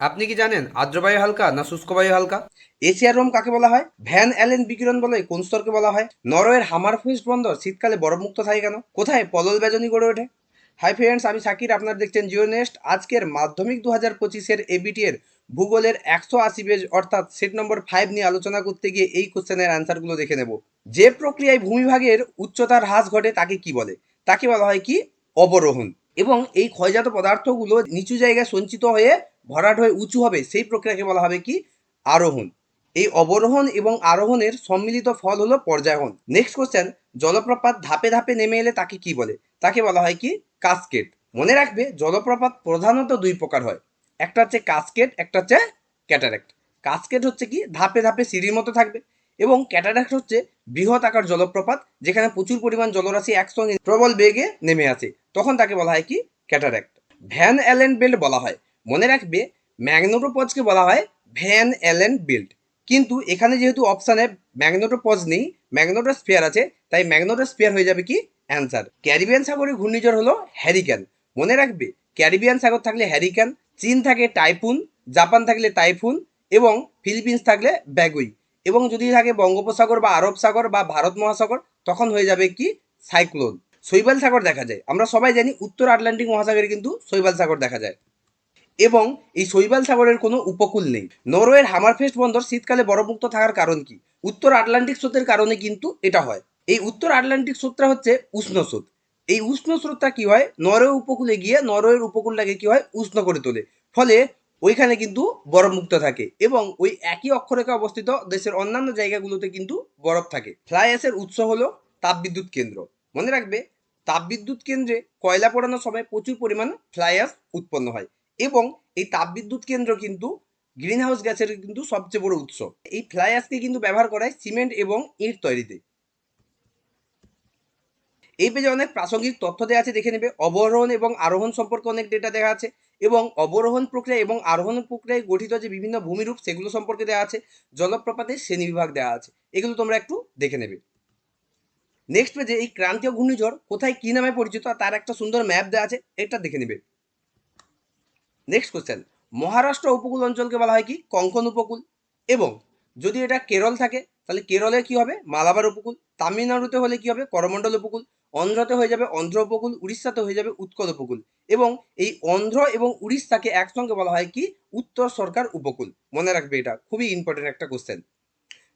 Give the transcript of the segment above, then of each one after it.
আপনি কি জানেন আর্দ্রবায়ু হালকা না শুষ্ক বায়ু হালকা? এশিয়ার রোম কাকে বলা হয়? ভ্যান অ্যালেন বিকিরণ বলে কোন স্তরকে বলা হয়? নরওয়ের হামারফেস্ট বন্দর শীতকালে বরফমুক্ত থাকে কেন? কোথায় পলল বেজনী গড়ে ওঠে? হাই ফ্রেন্ডস, আমি সাকির, আপনারা দেখছেন জিও নেস্ট আজকের মাধ্যমিক দু হাজার পঁচিশের এবিটি এর ভূগোলের একশো আশি পেজ, অর্থাৎ সেট নম্বর ফাইভ নিয়ে আলোচনা করতে গিয়ে এই কোশ্চেনের অ্যান্সারগুলো দেখে নেব। যে প্রক্রিয়ায় ভূমিভাগের উচ্চতার হ্রাস ঘটে তাকে কি বলে? তাকে বলা হয় কি? অবরোহণ। এবং এই ক্ষয়জাত পদার্থগুলো নিচু জায়গায় সঞ্চিত হয়ে ভরাট হয়ে উঁচু হবে, সেই প্রক্রিয়াকে বলা হবে কি? আরোহণ। এই অবরোহণ এবং আরোহণের সম্মিলিত ফল হলো পর্যায়ন নেক্সট কোশ্চেন জলপ্রপাত ধাপে ধাপে নেমে এলে তাকে কি বলে? তাকে বলা হয় কি? কাসকেট মনে রাখবে, জলপ্রপাত প্রধানত দুই প্রকার হয়। একটা হচ্ছে কাসকেট একটা হচ্ছে ক্যাটারেক্ট কাসকেট হচ্ছে কি? ধাপে ধাপে সিঁড়ির মতো থাকবে এবং ক্যাটারাক্ট হচ্ছে বৃহৎ আকার জলপ্রপাত, যেখানে প্রচুর পরিমাণ জলরাশি একসঙ্গে প্রবল বেগে নেমে আসে। তখন তাকে বলা হয় কি? ক্যাটারাক্ট ভ্যান অ্যালেন বেল্ট বলা হয়। মনে রাখবে ম্যাগনোটোপজকে বলা হয় ভ্যান অ্যালেন বেল্ট কিন্তু এখানে যেহেতু অপশানে ম্যাগনেটোপজ নেই ম্যাগনেটো স্পেয়ার আছে, তাই ম্যাগনেটো স্পেয়ার হয়ে যাবে কি? অ্যান্সার ক্যারিবিয়ান সাগরের ঘূর্ণিঝড় হলো হ্যারিকেন মনে রাখবে ক্যারিবিয়ান সাগর থাকলে হ্যারিকেন চীন থাকে টাইফুন জাপান থাকলে টাইফুন এবং ফিলিপিন্স থাকলে ব্যাগুই এবং যদি থাকে বঙ্গোপসাগর বা আরব সাগর বা ভারত মহাসাগর, তখন হয়ে যাবে কি? সাইক্লোন শৈবাল সাগর দেখা যায়। আমরা সবাই জানি, উত্তর আটলান্টিক মহাসাগরে কিন্তু শৈবাল সাগর দেখা যায়। এবং এই শৈবাল সাগরের কোনো উপকূল নেই। নরওয়ের হামারফেস্ট বন্দর শীতকালে বরফমুক্ত থাকার কারণ কি? উত্তর আটলান্টিক স্রোতের কারণে কিন্তু এটা হয়। এই উত্তর আটলান্টিক স্রোতটা হচ্ছে উষ্ণ স্রোত। এই উষ্ণ স্রোতটা কি হয়? নরওয়ে উপকূলে গিয়ে নরওয়ের উপকূলটাকে কি হয়? উষ্ণ করে তোলে। ফলে ওইখানে কিন্তু বরফমুক্ত থাকে এবং ওই একই অক্ষরেখা অবস্থিত দেশের অন্যান্য জায়গাগুলোতে কিন্তু বরফ থাকে। ফ্লাই অ্যাশের উৎস হলো তাপবিদ্যুৎ কেন্দ্র। মনে রাখবে, তাপবিদ্যুৎ কেন্দ্রে কয়লা পোড়ানোর সময় প্রচুর পরিমাণ ফ্লাই অ্যাশ উৎপন্ন হয়। এবং এই তাপবিদ্যুৎ কেন্দ্র কিন্তু গ্রিন হাউস গ্যাসের কিন্তু সবচেয়ে বড় উৎস। এই ফ্লাই অ্যাশকে কিন্তু ব্যবহার করা হয় সিমেন্ট এবং ইট তৈরিতে। এই পেজে অনেক প্রাসঙ্গিক তথ্য দেওয়া আছে, দেখে নেবে। অবরোহণ এবং আরোহণ সম্পর্কে অনেক ডেটা দেওয়া আছে এবং অবরোহণ প্রক্রিয়া এবং আরোহণ প্রক্রিয়ায় গঠিত যে বিভিন্ন ভূমিরূপ, সেগুলো সম্পর্কে দেওয়া আছে। জলপ্রপাতের শ্রেণীবিভাগ দেওয়া আছে। এগুলো তোমরা একটু দেখে নেবে। নেক্সট পেজে এই ক্রান্তীয় ঘূর্ণিঝড় কোথায় কি নামে পরিচিত তার একটা সুন্দর ম্যাপ দেওয়া আছে, এটা দেখে নেবে। নেক্সট কোশ্চেন মহারাষ্ট্র উপকূল অঞ্চলকে বলা হয় কি? কঙ্কন উপকূল। এবং যদি এটা কেরল থাকে, তাহলে কেরলে কি হবে? মালাবার উপকূল। তামিলনাড়ুতে হলে কি হবে? করমণ্ডল উপকূল। অন্ধ্রতে হয়ে যাবে অন্ধ্র উপকূল। উড়িষ্যাতে হয়ে যাবে উৎকল উপকূল। এবং এই অন্ধ্র এবং উড়িষ্যাকে একসঙ্গে বলা হয় কি? উত্তর সরকার উপকূল। মনে রাখবে এটা। খুবই ইম্পর্টেন্ট একটা কোশ্চেন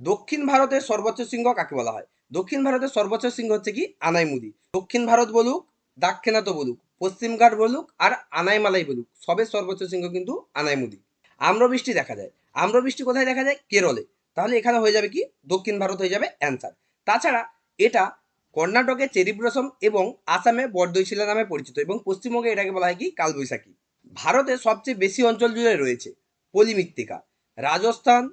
দক্ষিণ ভারতের সর্বোচ্চ শৃঙ্গ কাকে বলা হয়? দক্ষিণ ভারতের সর্বোচ্চ শৃঙ্গ হচ্ছে কি? আনাইমুদি। দক্ষিণ ভারত বলুক, দাক্ষিণাত্য বলুক। পশ্চিমঘাট বলুক আর আনাইমালাই বলুক সবের সর্বোচ্চ শৃঙ্গ কিন্তু আনাইমুদি। আম্রবৃষ্টি দেখা যায়। আম্রবৃষ্টি কোথায় দেখা যায়? কেরলে। তাহলে এখানে হয়ে যাবে কি? দক্ষিণ ভারত হয়ে যাবে অ্যান্সার। তাছাড়া এটা কর্ণাটকে চেরি ব্লসম এবং আসামে বরদৈশিলা নামে পরিচিত এবং পশ্চিমবঙ্গে এটাকে বলা হয় কি? কালবৈশাখী। ভারতে সবচেয়ে বেশি অঞ্চল জুড়ে রয়েছে পলিমৃত্তিকা। রাজস্থান,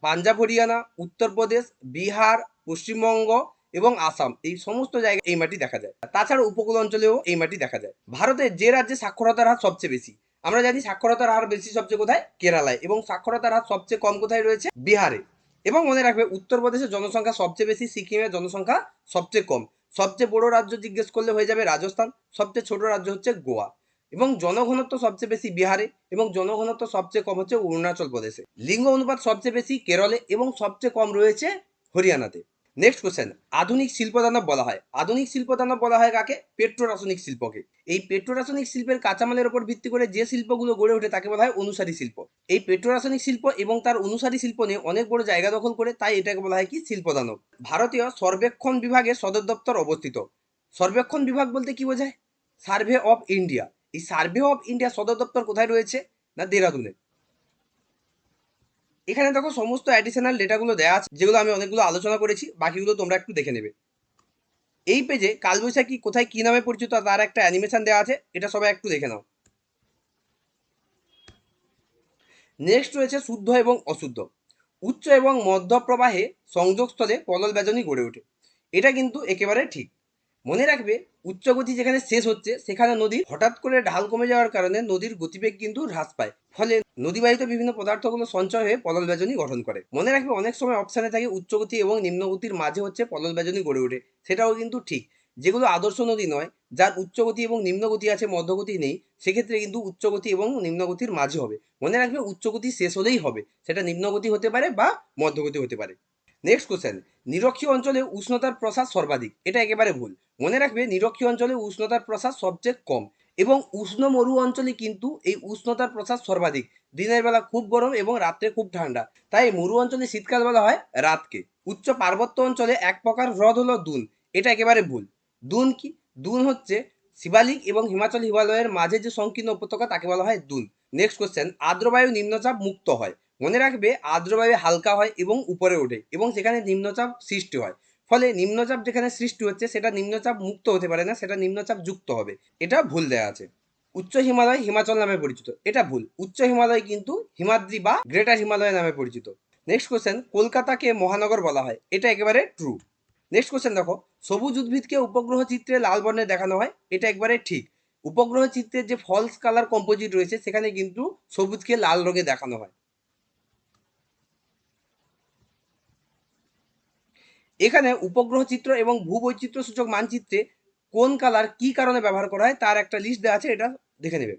পাঞ্জাব, হরিয়ানা, উত্তরপ্রদেশ, বিহার, পশ্চিমবঙ্গ এবং আসাম, এই সমস্ত জায়গায় এই মাটি দেখা যায়। তাছাড়া উপকূল অঞ্চলেও এই মাটি দেখা যায়। ভারতের যে রাজ্যে সাক্ষরতার হার সবচেয়ে বেশি, আমরা জানি সাক্ষরতার হার বেশি সবচেয়ে কোথায়? কেরালায়। এবং সাক্ষরতার হার সবচেয়ে কম কোথায় রয়েছে? বিহারে। এবং মনে রাখবে উত্তরপ্রদেশের জনসংখ্যা সবচেয়ে বেশি, সিকিমের জনসংখ্যা সবচেয়ে কম। সবচেয়ে বড় রাজ্য জিজ্ঞেস করলে হয়ে যাবে রাজস্থান, সবচেয়ে ছোট রাজ্য হচ্ছে গোয়া। এবং জনঘনত্ব সবচেয়ে বেশি বিহারে, এবং জনঘনত্ব সবচেয়ে কম হচ্ছে অরুণাচল প্রদেশে। লিঙ্গ অনুপাত সবচেয়ে বেশি কেরলে, এবং সবচেয়ে কম রয়েছে হরিয়ানাতে। নেক্সট কোশ্চেন আধুনিক শিল্পদানব বলা হয়। আধুনিক শিল্পদানব বলা হয় কাকে? পেট্রোরাসায়নিক শিল্পকে। এই পেট্রোরাসায়নিক শিল্পের কাঁচামালের উপর ভিত্তি করে যে শিল্পগুলো গড়ে ওঠে তাকে বলা হয় অনুসারী শিল্প। এই পেট্রোরাসায়নিক শিল্প এবং তার অনুসারী শিল্প নিয়ে অনেক বড় জায়গা দখল করে তাই এটাকে বলা হয় কি? শিল্পদানব। ভারতীয় সর্বেক্ষণ বিভাগের সদর দপ্তর অবস্থিত। সর্বেক্ষণ বিভাগ বলতে কি বোঝায়? Survey of India. এই সার্ভে অফ ইন্ডিয়া সদর দপ্তর কোথায় রয়েছে? না দেরাদুনে। এখানে দেখো সমস্ত অ্যাডিশনাল ডেটাগুলো দেওয়া আছে, যেগুলো আমি অনেকগুলো আলোচনা করেছি, বাকিগুলো তোমরা একটু দেখে নেবে। এই পেজে কালবৈশাখী কোথায় কি নামে পরিচিত তার একটা অ্যানিমেশন দেওয়া আছে, এটা সবাই একটু দেখে নাও। নেক্সট রয়েছে শুদ্ধ এবং অশুদ্ধ। উচ্চ এবং মধ্য প্রবাহে সংযোগস্থলে পলল বেজনী গড়ে ওঠে। এটা কিন্তু একেবারে ঠিক। মনে রাখবে উচ্চগতি যেখানে শেষ হচ্ছে, সেখানে নদী হঠাৎ করে ঢাল কমে যাওয়ার কারণে নদীর গতিবেগ কিন্তু হ্রাস পায়। ফলে নদীবাহিত বিভিন্ন পদার্থগুলো সঞ্চয় হয়ে পলল বেজনী গঠন করে। মনে রাখবে, অনেক সময় অপশানে থাকে উচ্চগতি এবং নিম্নগতির মাঝে হচ্ছে পলল বেজনী গড়ে ওঠে। সেটাও কিন্তু ঠিক। যেগুলো আদর্শ নদী নয়, যার উচ্চগতি এবং নিম্নগতি আছে মধ্যগতি নেই, সেক্ষেত্রে কিন্তু উচ্চগতি এবং নিম্নগতির মাঝে হবে। মনে রাখবে উচ্চগতি শেষ হলেই হবে। সেটা নিম্নগতি হতে পারে বা মধ্যগতি হতে পারে। নেক্সট কোশ্চেন নিরক্ষীয় অঞ্চলে উষ্ণতার প্রসার সর্বাধিক। এটা একেবারে ভুল। মনে রাখবে নিরক্ষীয় অঞ্চলে উষ্ণতার প্রসার সবচেয়ে কম এবং উষ্ণ মরু অঞ্চলে কিন্তু এই উষ্ণতার প্রসার সর্বাধিক। দিনের বেলা খুব গরম এবং রাত্রে খুব ঠান্ডা। তাই মরু অঞ্চলে শীতকাল বলা হয় রাতকে। উচ্চ পার্বত্য অঞ্চলে এক প্রকার হ্রদ হলো দুন। এটা একেবারে ভুল। দুন কি? দুন হচ্ছে শিবালিক এবং হিমাচল হিমালয়ের মাঝে যে সংকীর্ণ উপত্যকা, তাকে বলা হয় দুন। নেক্সট কোশ্চেন আর্দ্রবায়ু নিম্নচাপ মুক্ত হয়। মনে রাখবে আর্দ্রবায়ু হালকা হয় এবং উপরে ওঠে এবং সেখানে নিম্নচাপ সৃষ্টি হয়। ফলে নিম্নচাপ যেখানে সৃষ্টি হচ্ছে সেটা নিম্নচাপ মুক্ত হতে পারে না, সেটা নিম্নচাপ যুক্ত হবে। এটা ভুল দেওয়া আছে। উচ্চ হিমালয় হিমাচল নামে পরিচিত। এটা ভুল। উচ্চ হিমালয় কিন্তু হিমাদ্রি বা গ্রেটার হিমালয় নামে পরিচিত। নেক্সট কোশ্চেন কলকাতাকে মহানগর বলা হয়। এটা একেবারে ট্রু নেক্সট কোশ্চেন দেখো, সবুজ উদ্ভিদকে উপগ্রহ চিত্রে লাল বর্ণে দেখানো হয়। এটা একবারে ঠিক। উপগ্রহ চিত্রের যে ফলস কালার কম্পোজিট রয়েছে, সেখানে কিন্তু সবুজকে লাল রঙে দেখানো হয়। এখানে উপগ্রহ চিত্র এবং ভূবৈচিত্র্য সূচক মানচিত্রে কোন কালার কি কারণে ব্যবহার করা হয় তার একটা লিস্ট দেওয়া আছে, এটা দেখে নেবে।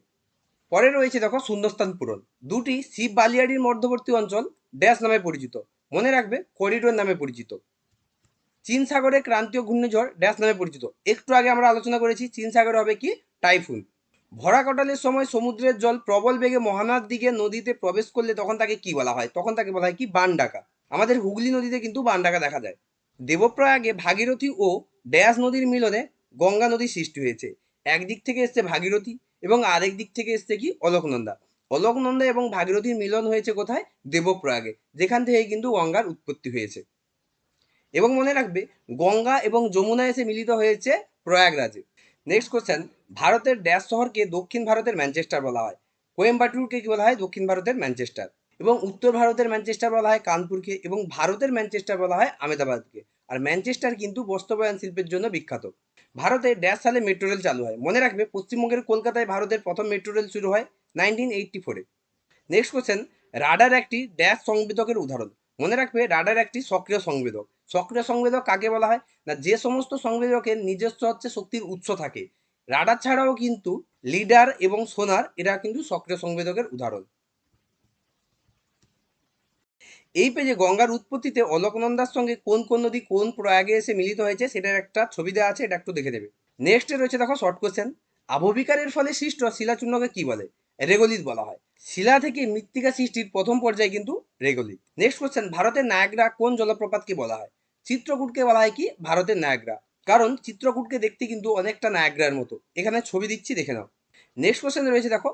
পরে রয়েছে দেখো শূন্যস্থান পূরণ। দুটি শিব বালিয়াড়ির মধ্যবর্তী অঞ্চল, ড্যাশ নামে পরিচিত। মনে রাখবে করিডোর নামে পরিচিত। চীন সাগরে ক্রান্তীয় ঘূর্ণিঝড়, ড্যাশ নামে পরিচিত। একটু আগে আমরা আলোচনা করেছি চীন সাগরে হবে কি টাইফুন। ভরা কটালের সময় সমুদ্রের জল প্রবল বেগে মহানার দিকে নদীতে প্রবেশ করলে তখন তাকে কি বলা হয়? তখন তাকে বলা হয় কি বান ডাকা আমাদের হুগলি নদীতে কিন্তু বান ডাকা দেখা যায়। দেবপ্রয়াগে ভাগীরথী ও ড্যাশ নদীর মিলনে গঙ্গা নদী সৃষ্টি হয়েছে। একদিক থেকে এসছে ভাগীরথী এবং আরেক দিক থেকে এসছে কি অলকনন্দা। অলকনন্দা এবং ভাগীরথীর মিলন হয়েছে কোথায়? দেবপ্রয়াগে, যেখান থেকে কিন্তু গঙ্গার উৎপত্তি হয়েছে। এবং মনে রাখবে, গঙ্গা এবং যমুনা এসে মিলিত হয়েছে প্রয়াগরাজে। নেক্সট কোশ্চেন ভারতের ড্যাশ শহরকে দক্ষিণ ভারতের ম্যানচেস্টার বলা হয়। কোয়েম্বাটুরকে কি বলা হয়? দক্ষিণ ভারতের ম্যানচেস্টার এবং উত্তর ভারতের ম্যানচেস্টার বলা হয় কানপুরকে এবং ভারতের ম্যানচেস্টার বলা হয় আহমেদাবাদকে। আর ম্যানচেস্টার কিন্তু বস্ত্রবয়ন শিল্পের জন্য বিখ্যাত। ভারতে ড্যাশ সালে মেট্রো রেল চালু হয়। মনে রাখবে, পশ্চিমবঙ্গের কলকাতায় ভারতের প্রথম মেট্রো রেল শুরু হয় নাইনটিন এইটটি ফোরে। নেক্সট কোশ্চেন রাডার একটি ড্যাশ সংবেদকের উদাহরণ। মনে রাখবে, রাডার একটি সক্রিয় সংবেদক। সক্রিয় সংবেদক কাকে বলা হয়? না, যে সমস্ত সংবেদকের নিজস্ব হচ্ছে শক্তির উৎস থাকে। রাডার ছাড়াও কিন্তু লিডার এবং সোনার এরা কিন্তু সক্রিয় সংবেদকের উদাহরণ। এই পেজে গঙ্গার উৎপত্তিতে অলকনন্দার সঙ্গে কোন কোন নদী কোন প্রয়াগে এসে মিলিত হয়েছে সেটার একটা ছবি দেওয়া আছে, এটা একটু দেখে দেবে। নেক্সটে রয়েছে দেখো শর্ট কোশ্চেন আবহবিকারের ফলে সৃষ্ট শিলাচূর্ণকে কি বলে? রেগোলিথ বলা হয়। শিলা থেকে মৃত্তিকা সৃষ্টির প্রথম পর্যায়ে কিন্তু রেগোলিথ নেক্সট কোশ্চেন ভারতের নায়াগ্রা কোন জলপ্রপাতকে বলা হয়? চিত্রকূটকে বলা হয় কি? ভারতের নায়াগ্রা। কারণ চিত্রকূটকে দেখতে কিন্তু অনেকটা নায়াগ্রার মতো। এখানে ছবি দিচ্ছি, দেখে নাও। নেক্সট কোশ্চেন রয়েছে দেখো,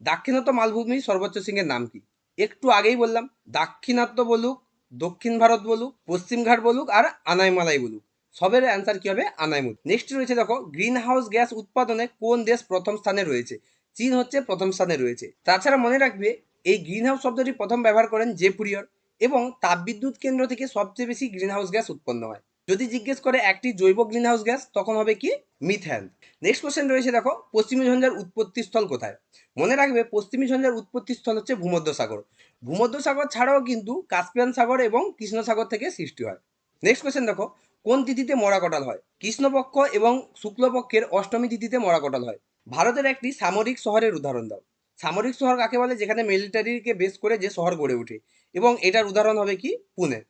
দাক্ষিণাত্য মালভূমির সর্বোচ্চ সিংহের নাম কি? একটু আগেই বললাম, দাক্ষিণাত্য বলুক, দক্ষিণ ভারত বলুক পশ্চিমঘাট বলুক আর আনাইমালাই বলুক। সবের অ্যান্সার কি হবে? আনাইমুদ নেক্সট রয়েছে দেখো গ্রিন হাউস গ্যাস উৎপাদনে কোন দেশ প্রথম স্থানে রয়েছে? চীন হচ্ছে প্রথম স্থানে রয়েছে। তাছাড়া মনে রাখবে, এই গ্রিন হাউস শব্দটি প্রথম ব্যবহার করেন জেপুরিয়র এবং তাপবিদ্যুৎ কেন্দ্র থেকে সবচেয়ে বেশি গ্রিন হাউস গ্যাস উৎপন্ন হয়। যদি জিজ্ঞেস করে একটি জৈব গ্রিন হাউস গ্যাস, তখন হবে কি? মিথেন। নেক্সট কোশ্চেন রয়েছে দেখো, পশ্চিমী ঝঞ্ঝার উৎপত্তি স্থল কোথায়? মনে রাখবে, পশ্চিমী ঝঞ্ঝার উৎপত্তি স্থল হচ্ছে ভূমধ্যসাগর। ভূমধ্যসাগর ছাড়াও কিন্তু কাস্পিয়ান সাগর এবং কৃষ্ণ সাগর থেকে সৃষ্টি হয়। নেক্সট কোশ্চেন দেখো, কোন তিথিতে মরা কটাল হয়? কৃষ্ণপক্ষ এবং শুক্লপক্ষের অষ্টমী তিথিতে মরা কটাল হয়? ভারতের একটি সামরিক শহরের উদাহরণ দাও। সামরিক শহর কাকে বলে? যেখানে মিলিটারিকে বেস করে যে শহর গড়ে ওঠে। এবং এটার উদাহরণ হবে কি? পুনে।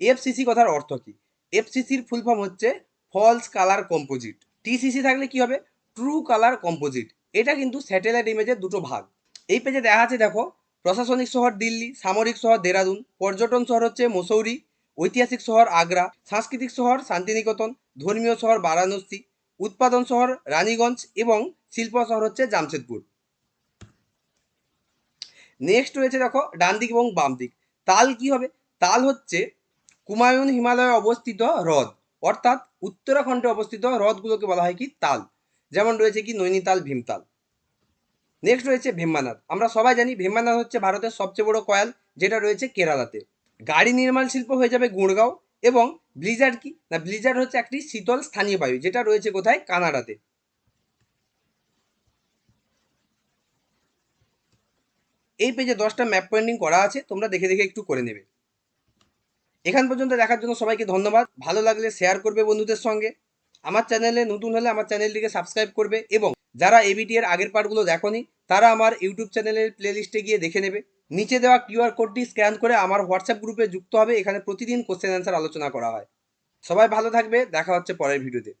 এফসিসি কথার অর্থ কি? এফসিসির ফুল ফর্ম হচ্ছে ফলস কালার কম্পোজিট টিসিসি থাকলে কি হবে? ট্রু কালার কম্পোজিট এটা কিন্তু স্যাটেলাইট ইমেজের দুটো ভাগ। এই পেজে দেখা আছে, দেখো, প্রশাসনিক শহর দিল্লি, সামরিক শহর দেরাদুন, পর্যটন শহর হচ্ছে মসৌরি, ঐতিহাসিক শহর আগ্রা, সাংস্কৃতিক শহর শান্তিনিকেতন, ধর্মীয় শহর বারাণসী, উৎপাদন শহর রানীগঞ্জ এবং শিল্প শহর হচ্ছে জামশেদপুর। নেক্সট রয়েছে, দেখো ডান দিক এবং বাম দিক তাল কি হবে? তাল হচ্ছে কুমায়ুন হিমালয়ে অবস্থিত হ্রদ, অর্থাৎ উত্তরাখণ্ডে অবস্থিত হ্রদগুলোকে বলা হয় কি? তাল। যেমন রয়েছে কি? নৈনিতাল, ভীমতাল। নেক্সট রয়েছে ভেম্বানাথ আমরা সবাই জানি ভেম্বানাথ হচ্ছে ভারতের সবচেয়ে বড় কয়াল, যেটা রয়েছে কেরালাতে। গাড়ি নির্মাণ শিল্প হয়ে যাবে গুড়গাঁও এবং ব্লিজার্ড কি? না, ব্লিজার্ড হচ্ছে একটি শীতল স্থানীয় বায়ু, যেটা রয়েছে কোথায়? কানাডাতে। এই পেজে দশটা ম্যাপ পয়েন্টিং করা আছে, তোমরা দেখে দেখে একটু করে নেবে। এখান পর্যন্ত দেখার জন্য সবাইকে ধন্যবাদ। ভালো লাগলে শেয়ার করবে বন্ধুদের সঙ্গে। আমার চ্যানেলে নতুন হলে আমার চ্যানেলটিকে সাবস্ক্রাইব করবে এবং যারা এবিটি এর আগের পার্টগুলো দেখনি, তারা আমার ইউটিউব চ্যানেলের প্লেলিস্টে গিয়ে দেখে নেবে। নিচে দেওয়া কিউআর কোডটি স্ক্যান করে আমার হোয়াটসঅ্যাপ গ্রুপে যুক্ত হবে। এখানে প্রতিদিন কোশ্চেন অ্যান্সার আলোচনা করা হয়। সবাই ভালো থাকবে। দেখা হচ্ছে পরের ভিডিওতে